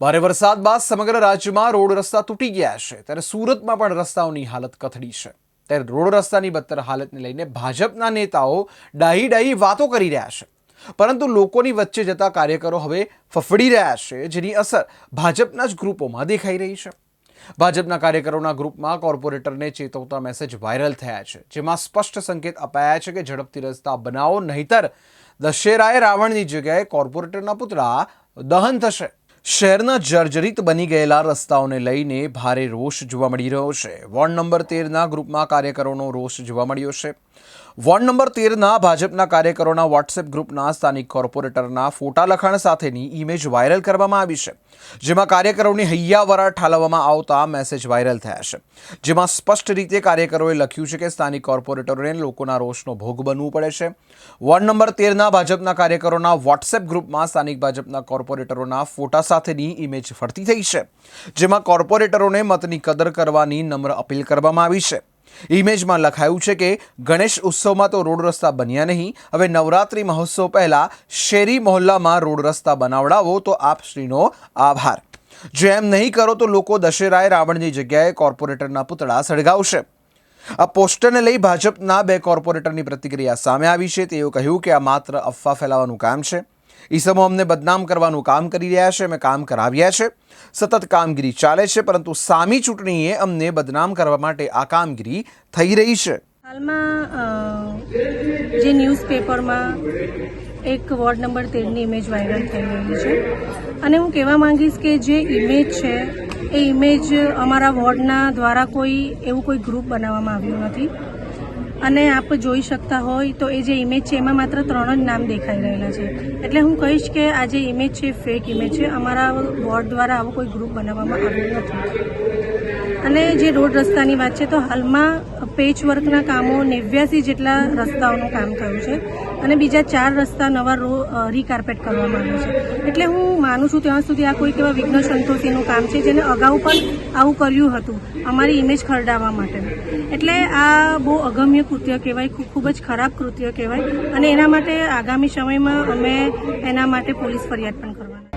ભારે વરસાદ બાદ સમગ્ર રાજ્યમાં રોડ રસ્તા તૂટી ગયા છે. ત્યારે સુરતમાં પણ રસ્તાઓની હાલત કથળી છે. ત્યારે રોડ રસ્તાની બદતર હાલતને લઈને ભાજપના નેતાઓ ડાહી ડાહી વાતો કરી રહ્યા છે. પરંતુ લોકોની વચ્ચે જતા કાર્યકરો હવે ફફડી રહ્યા છે, જેની અસર ભાજપના જ ગ્રુપોમાં દેખાઈ રહી છે. ભાજપના કાર્યકરોના ગ્રુપમાં કોર્પોરેટરને ચેતવતા મેસેજ વાયરલ થયા છે, જેમાં સ્પષ્ટ સંકેત અપાયા છે કે ઝડપથી રસ્તા બનાવો, નહીતર દશેરાએ રાવણની જગ્યાએ કોર્પોરેટરના પુતળા દહન થશે. શહેરના જર્જરિત બની ગયેલા રસ્તાઓને લઈને ભારે રોષ જોવા મળી રહ્યો છે. વોર્ડ નંબર તેરના ગ્રુપમાં કાર્યકરોનો રોષ જોવા મળ્યો છે. વોર્ડ નંબર તેરના ભાજપના કાર્યકરોના વોટ્સએપ ગ્રુપના સ્થાનિક કોર્પોરેટરના ફોટા લખાણ સાથેની ઇમેજ વાયરલ કરવામાં આવી છે. જેમાં કાર્યકરોની હૈયાવરા ઠાલવવામાં આવતા મેસેજ વાયરલ થયા છે. જેમાં સ્પષ્ટ રીતે કાર્યકરોએ લખ્યું છે કે સ્થાનિક કોર્પોરેટરોને લોકોના રોષનો ભોગ બનવું પડે છે. વોર્ડ નંબર તેરના ભાજપના કાર્યકરોના વોટ્સએપ ગ્રુપમાં સ્થાનિક ભાજપના કોર્પોરેટરોના ફોટા સાથેની ઇમેજ ફરતી થઈ છે, જેમાં કોર્પોરેટરોને મતની કદર કરવાની નમ્ર અપીલ કરવામાં આવી છે. ઇમેજમાં લખાયું છે કે, ગણેશ ઉત્સવમાં તો રોડ રસ્તા બન્યા નહીં, હવે નવરાત્રિ મહોત્સવ પહેલાં શેરી મહોલ્લામાં રોડ રસ્તા બનાવડાવો તો આપશ્રીનો આભાર. જો એમ નહીં કરો તો લોકો દશેરાએ રાવણની જગ્યાએ કોર્પોરેટરના પુતળા સળગાવશે. આ પોસ્ટરને લઈ ભાજપના બે કોર્પોરેટરની પ્રતિક્રિયા સામે આવી છે. તેઓ કહ્યું કે આ માત્ર અફવા ફેલાવવાનું કામ છે. ઈસમો અમને બદનામ કરવાનું કામ કરી રહ્યા છે, અમે કામ કરાવ્યા છે. સતત કામગીરી ચાલે છે, પરંતુ સામી ચૂંટણીએ અમને બદનામ કરવા માટે આ કામગીરી થઈ રહી છે. હાલમાં જે ન્યૂઝપેપરમાં એક વોર્ડ નંબર તેરની ઇમેજ વાયરલ થઈ રહી છે. અને હું કહેવા માંગીશ કે જે ઇમેજ છે, એ ઇમેજ અમારા વોર્ડના દ્વારા કોઈ, એવું કોઈ ગ્રુપ બનાવવામાં આવ્યું નથી. અને આપ જોઈ શકતા હોય તો એ જે ઇમેજ છે, એમાં માત્ર ત્રણ જ નામ દેખાઈ રહેલા છે. એટલે હું કહીશ કે આ જે ઇમેજ છે ફેક ઇમેજ છે, અમારા વોર્ડ દ્વારા આવો કોઈ ગ્રુપ બનાવવામાં આવ્યો નથી. અને જે રોડ રસ્તાની વાત છે, તો હાલમાં પેચ વર્કના કામો નેવ્યાસી જેટલા રસ્તાઓનું કામ થયું છે અને બીજા ચાર રસ્તા નવા રો રીકાર્પેટ કરવામાં આવ્યા છે. એટલે હું માનું છું, ત્યાં સુધી આ કોઈક એવા વિઘ્ન સંતોષીનું કામ છે, જેને અગાઉ પણ આવું કર્યું હતું, અમારી ઇમેજ ખરડાવવા માટે. એટલે આ બહુ અગમ્ય કૃત્ય કહેવાય ખૂબ જ ખરાબ કૃત્ય કહેવાય, અને એના માટે આગામી સમયમાં અમે એના માટે પોલીસ ફરિયાદ પણ કરવા